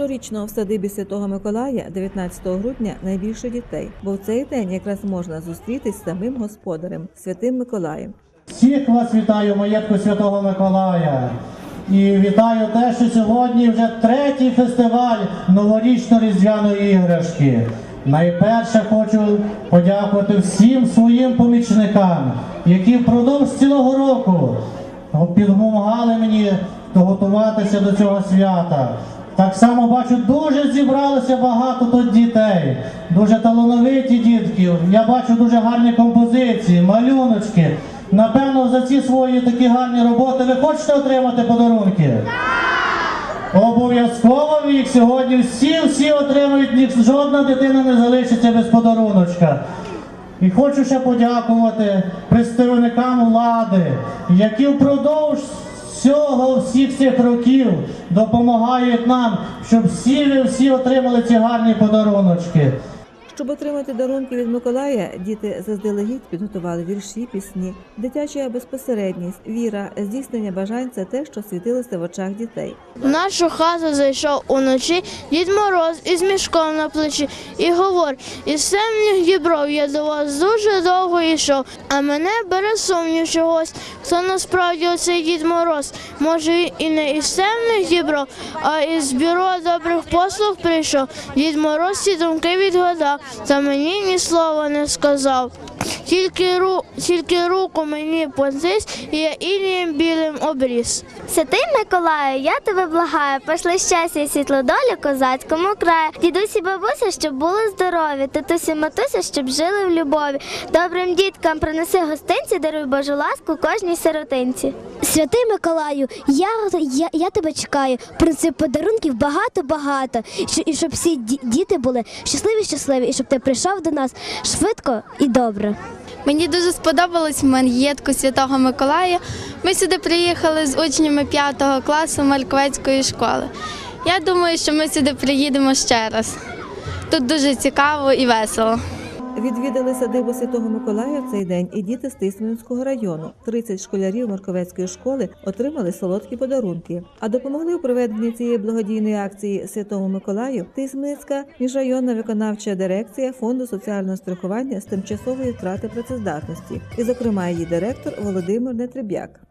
Щорічно в садибі Святого Миколая, 19 грудня, найбільше дітей, бо в цей день якраз можна зустрітись з самим господарем, святим Миколаєм. Всіх вас вітаю, маєтку Святого Миколая. І вітаю те, що сьогодні вже третій фестиваль новорічно-різдвяної іграшки. Найперше хочу подякувати всім своїм помічникам, які впродовж цілого року піддопомагали мені готуватися до цього свята. Так само бачу, дуже зібралося багато тут дітей, дуже талановиті дітки. Я бачу дуже гарні композиції, малюночки. Напевно, за ці свої такі гарні роботи ви хочете отримати подарунки? Обов'язково їх сьогодні всі всі отримують, ні, жодна дитина не залишиться без подаруночка. І хочу ще подякувати представникам влади, які впродовж всього всіх цих років допомагають нам, щоб всі всі отримали ці гарні подаруночки. Щоб отримати дарунки від Миколая, діти заздалегідь підготували вірші, пісні, дитяча безпосередність, віра, здійснення бажань це те, що світилося в очах дітей. В нашу хату зайшов уночі Дід Мороз із мішком на плечі і говор, із темних дібров я до вас дуже довго йшов, а мене бере сумнів чогось. Хто насправді оцей Дід Мороз? Може і не із темних дібров, а із бюро добрих послуг прийшов. Дід Мороз ці думки відгадав, та мені ні слова не сказав. Тільки, ру, тільки руку мені потис, і я інієм білим обріз. Святий Миколаю, я тебе благаю, пошли щастя і світло долю козацькому краю. Дідусі, бабуся, щоб були здорові, татусі, матуся, щоб жили в любові. Добрим діткам принеси гостинці, даруй Божу ласку кожній сиротинці. Святий Миколаю, я, я, я тебе чекаю. Принцип подарунків багато-багато. І І щоб всі ді- діти були щасливі, щасливі, і щоб ти прийшов до нас швидко і добре. Мені дуже сподобалось маєтку Святого Миколая. Ми сюди приїхали з учнями 5 класу Марковецької школи. Я думаю, що ми сюди приїдемо ще раз. Тут дуже цікаво і весело. Відвідали садибу Святого Миколая в цей день і діти з Тисменського району. 30 школярів Марковецької школи отримали солодкі подарунки. А допомогли у проведенні цієї благодійної акції Святому Миколаю Тисменська міжрайонна виконавча дирекція фонду соціального страхування з тимчасової втрати працездатності, і, зокрема, її директор Володимир Нетреб'як.